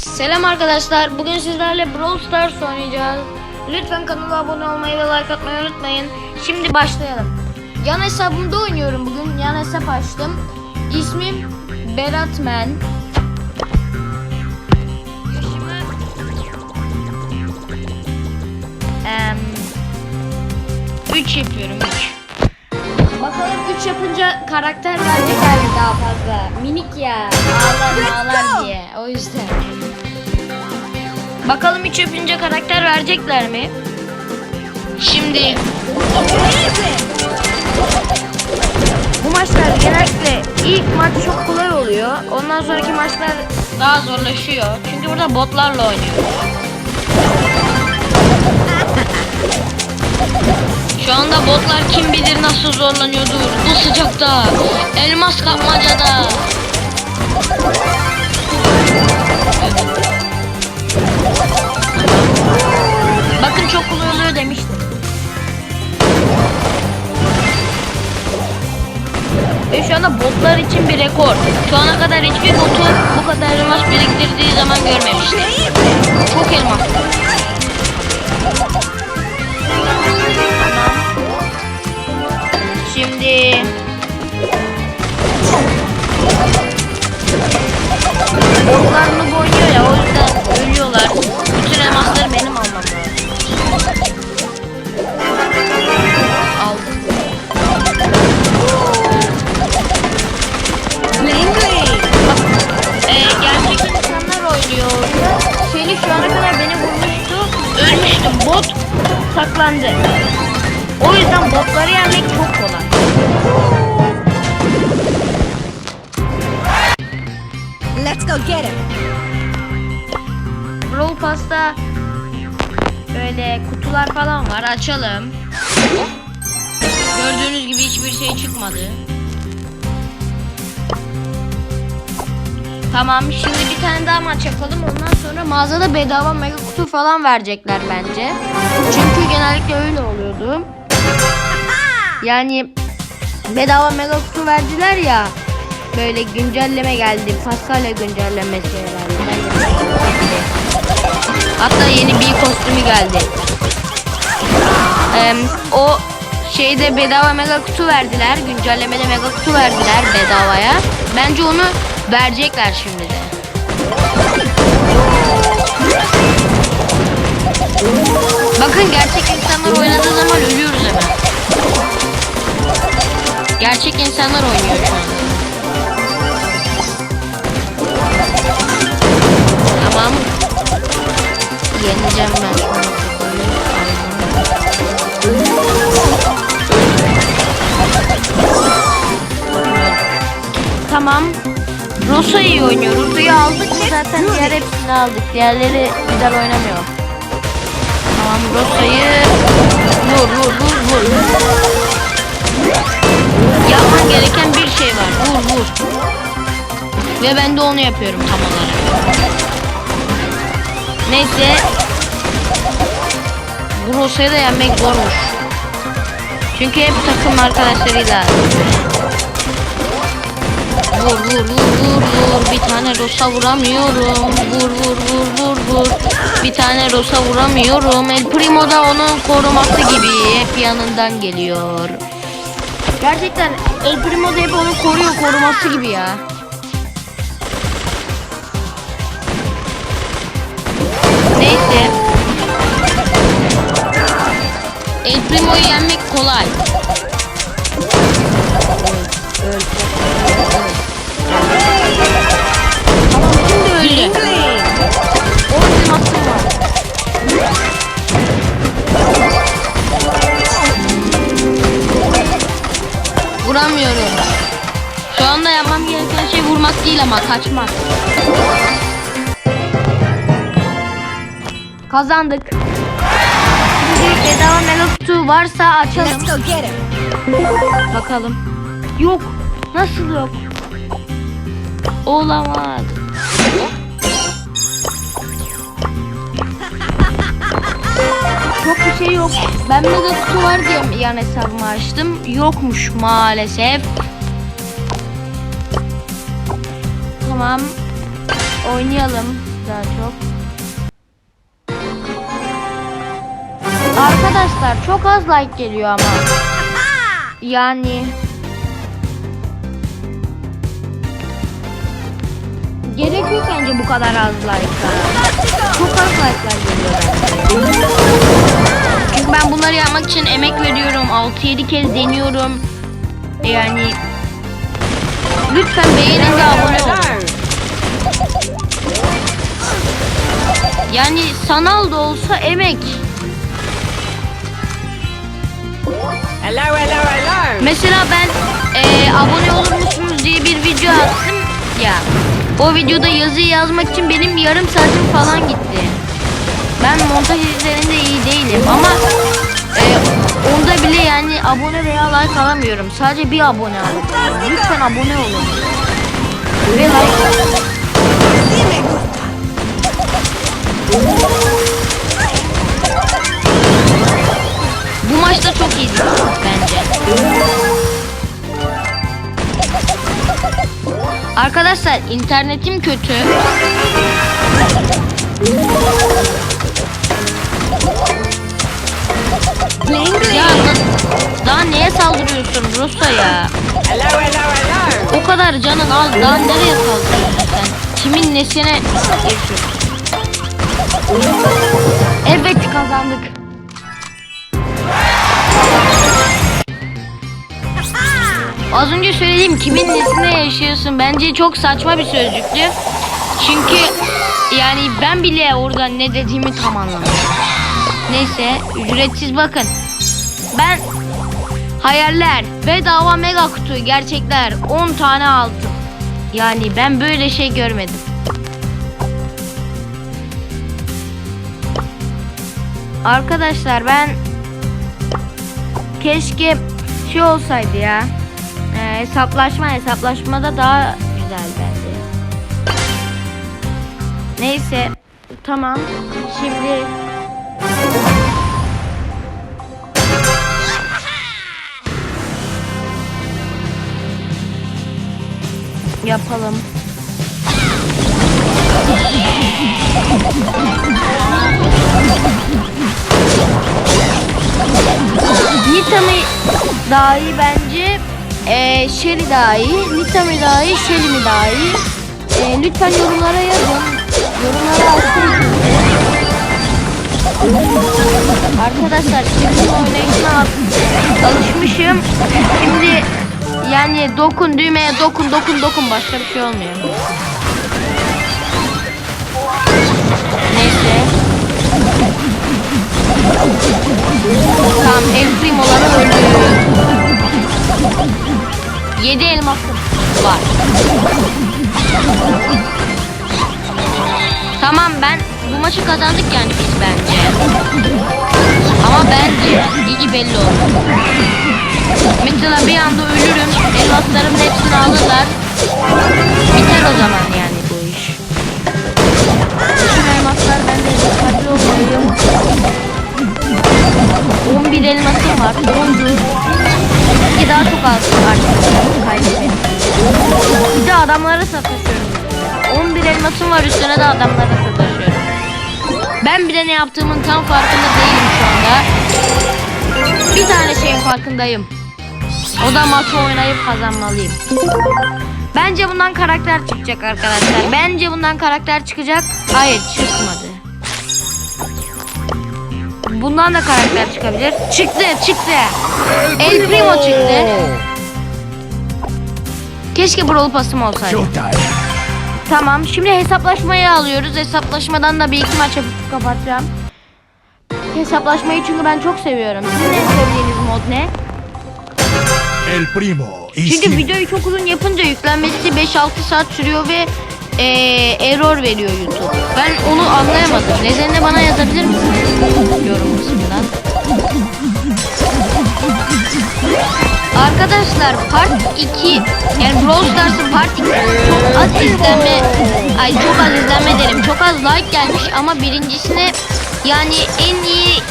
Selam arkadaşlar. Bugün sizlerle Brawl Stars oynayacağız. Lütfen kanala abone olmayı ve like atmayı unutmayın. Şimdi başlayalım. Yan hesabımda oynuyorum bugün. Yan hesap açtım. İsmim Berat Men. Yaşımı Em, 3 yapıyorum 3. Bakalım 3 yapınca karakter verecekler mi daha fazla? Minik ya. Ağlar ağlar diye. O yüzden. Bakalım 3 yapınca karakter verecekler mi? Şimdi bu maçlar genellikle ilk maç çok kolay oluyor. Ondan sonraki maçlar daha zorlaşıyor. Çünkü burada botlarla oynuyoruz. Botlar kim bilir nasıl zorlanıyordur bu sıcakta. Elmas kapmacada. Bakın çok kolay oluyor demiştim. Ve şu anda botlar için bir rekor. Şu ana kadar hiçbir botu bu kadar elmas biriktirdiği zaman görmemiştim. Ölmüştüm. Bot saklandı. O yüzden botları yenmek çok kolay. Let's go get him. Brawl Pass'ta böyle kutular falan var. Açalım. Gördüğünüz gibi hiçbir şey çıkmadı. Tamam şimdi bir tane daha maç yapalım. Ondan sonra mağazada bedava mega kutu falan verecekler bence. Çünkü genellikle öyle oluyordu. Yani bedava mega kutu verdiler ya. Böyle güncelleme geldi. Paskalya güncellemesi herhalde. Hatta yeni bir kostümü geldi. Eee, o şeyde bedava mega kutu verdiler. Güncellemede mega kutu verdiler bedavaya. Bence onu verecekler şimdi de. Bakın gerçek insanlar oynadığı zaman ölüyoruz hemen. Gerçek insanlar oynuyor şu anda. Tamam. Yeneceğim ben şunu. Tamam. Rosa iyi oynuyor. Rosa'yı aldık mı zaten diğer hepsini aldık. Diğerleri güzel oynamıyor. Tamam Rosa'yı vur vur vur vur. Yapman gereken bir şey var. Vur vur. Ve ben de onu yapıyorum tam olarak. Neyse. Bu Rosa'yı da yenmek zormuş. Çünkü hep takım arkadaşlarıyla. Vur vur vur vur vur. Bir tane Rosa vuramıyorum. Vur vur vur vur vur. Bir tane Rosa vuramıyorum. El Primo da onun koruması gibi hep yanından geliyor. Gerçekten El Primo da hep onu koruyor koruması gibi ya. Neyse. El Primo'yu yenmek kolay. Şimdi değil ama kaçmak. Kazandık. Şimdi bedava mega kutu varsa açalım. Bakalım. Yok. Nasıl yok? Olamaz. Çok bir şey yok. Ben mega kutu var diye yan hesabımı açtım. Yokmuş maalesef. Tamam. Oynayalım. daha çok. Arkadaşlar çok az like geliyor ama. Yani Gerek yok bence bu kadar az like'a. Çok az like'lar geliyor bence. Çünkü ben bunları yapmak için emek veriyorum. 6-7 kez deniyorum. Yani lütfen beğenin ve abone olun. Yani sanal da olsa emek. Hello, hello, hello. Mesela ben eee, abone olur musunuz diye bir video attım ya. O videoda yazıyı yazmak için benim yarım saatim falan gitti. Ben montaj üzerinde iyi değilim ama eee, onda bile yani abone veya like alamıyorum. Sadece bir abone alıyorum. Lütfen abone olun. Ve like Bu maçta çok iyiydi bence. Arkadaşlar internetim kötü. Ya da- daha neye saldırıyorsun Rosa ya? O kadar canın az daha nereye saldırıyorsun sen? Kimin nesine geçiyorsun? Evet kazandık. Az önce söylediğim kimin nesine yaşıyorsun bence çok saçma bir sözcüktü. Çünkü yani ben bile orada ne dediğimi tam anlamadım. Neyse ücretsiz bakın. Ben hayaller bedava mega kutu gerçekler 10 tane aldım. Yani ben böyle şey görmedim. Arkadaşlar ben keşke şey olsaydı ya. Ee, hesaplaşma hesaplaşmada daha güzel bence. Neyse tamam şimdi yapalım. Nita mı daha iyi bence? Ee, Shelly daha iyi. Nita mı daha iyi? Shelly mi daha iyi? Ee, lütfen yorumlara yazın. Yorumlara açtım. Arkadaşlar şimdi oynayışına al- alışmışım. Şimdi yani dokun düğmeye dokun dokun dokun başka bir şey olmuyor. Var. Tamam ben bu maçı kazandık yani biz bence. Ama bence iyi belli oldu. Mesela bir anda ölürüm. Elmaslarımın hepsini alırlar. Biter o zaman yani bu iş. Bütün elmaslar bende dikkatli olmalıyım. 11 elmasım var. 10'du. İki daha çok az artık kaybettim. Bir de adamlara sataşıyorum. 11 elmasım var üstüne de adamlara sataşıyorum. Ben bile ne yaptığımın tam farkında değilim şu anda. Bir tane şeyin farkındayım. O da maçı oynayıp kazanmalıyım. Bence bundan karakter çıkacak arkadaşlar. Bence bundan karakter çıkacak. Hayır çıkmadı. Bundan da karakter çıkabilir. Çıktı çıktı. El Primo çıktı. Keşke Brawl Pass'ım olsaydı. Tamam şimdi hesaplaşmayı alıyoruz. Hesaplaşmadan da bir iki maç yapıp kapatacağım. Hesaplaşmayı çünkü ben çok seviyorum. Sizin en sevdiğiniz mod ne? El primo. Çünkü videoyu çok uzun yapınca yüklenmesi 5-6 saat sürüyor ve eee, error veriyor YouTube. Ben onu anlayamadım. Nedenini bana yazabilir misiniz? Yorum kısmından. Arkadaşlar part 2 yani Brawl Stars'ın part 2 çok az izlenme ay çok az izlenme derim çok az like gelmiş ama birincisine yani en iyi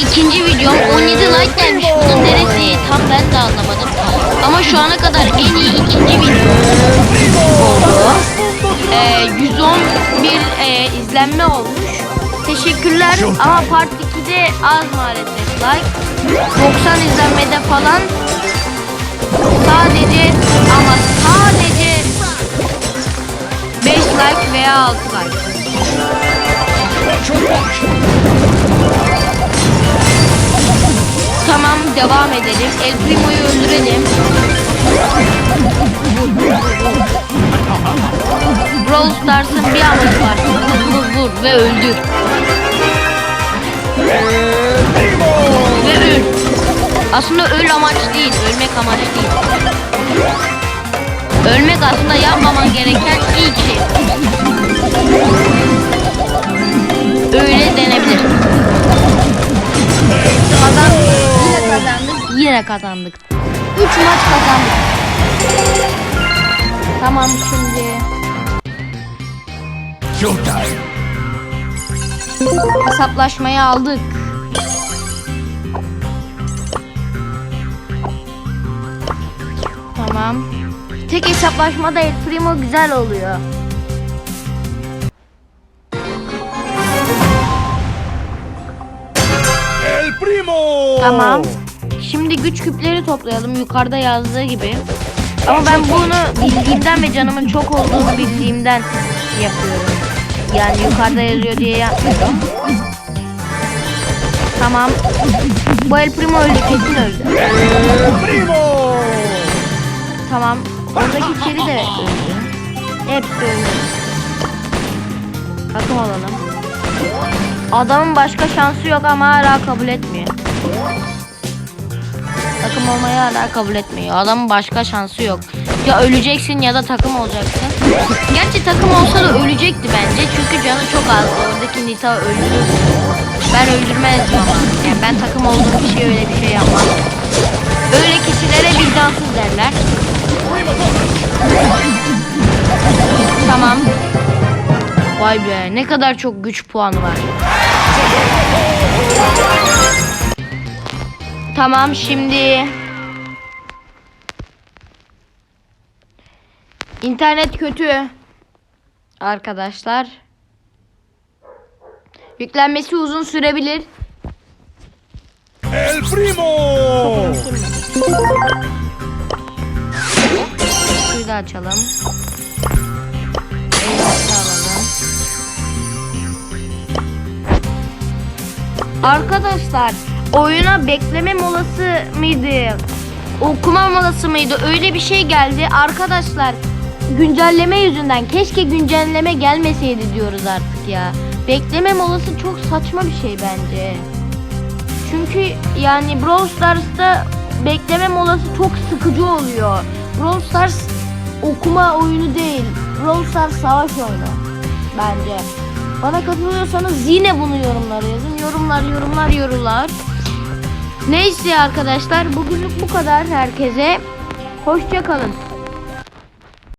ikinci videom 17 like gelmiş bunun neresi tam ben de anlamadım ama şu ana kadar en iyi ikinci video oldu. Ee, 111 e, yüklenme olmuş. Teşekkürler ama part 2'de az maalesef like. 90 izlenmede falan sadece ama sadece 5 like veya 6 like. Tamam devam edelim. El Primo'yu öldürelim. Brawl Stars'ın bir amacı var. Vur vur ve öldür. Aslında öl amaç değil. Ölmek amaç değil. Ölmek aslında yapmaman gereken ilk şey. Öyle denebilir. Kazandık. Yine kazandık. Yine kazandık. 3 maç kazandık. Tamam şimdi. Showtime. Hesaplaşmayı aldık. Tamam. Tek hesaplaşmada El Primo güzel oluyor. El Primo. Tamam. Şimdi güç küpleri toplayalım yukarıda yazdığı gibi. Ama ben bunu bildiğimden ve canımın çok olduğunu bildiğimden yapıyorum. Yani yukarıda yazıyor diye yapmıyorum. Tamam. Bu El Primo öldü kesin öldü. El Primo. Tamam. Oradaki Cherry de öldü. Hepsi öldü. Takım olalım. Adamın başka şansı yok ama hala kabul etmiyor. Takım olmayı hala kabul etmiyor. Adamın başka şansı yok. Ya öleceksin ya da takım olacaksın. Gerçi takım olsa da ölecekti bence. Çünkü canı çok az. Oradaki Nita öldü. Ben öldürmezdim ama. Yani ben takım olduğum kişiye öyle bir şey yapmam. Öyle kişilere vicdansız derler. Tamam. Vay be ne kadar çok güç puanı var. Tamam şimdi. İnternet kötü. Arkadaşlar. Yüklenmesi uzun sürebilir. El Primo. Açalım. Elbise alalım. Arkadaşlar oyuna bekleme molası mıydı? Okuma molası mıydı? Öyle bir şey geldi. Arkadaşlar güncelleme yüzünden keşke güncelleme gelmeseydi diyoruz artık ya. Bekleme molası çok saçma bir şey bence. Çünkü yani Brawl Stars'ta bekleme molası çok sıkıcı oluyor. Brawl Stars okuma oyunu değil. Brawl savaş oyunu bence. Bana katılıyorsanız yine bunu yorumlara yazın. Yorumlar, yorumlar, yorumlar. Neyse arkadaşlar bugünlük bu kadar herkese. Hoşça kalın.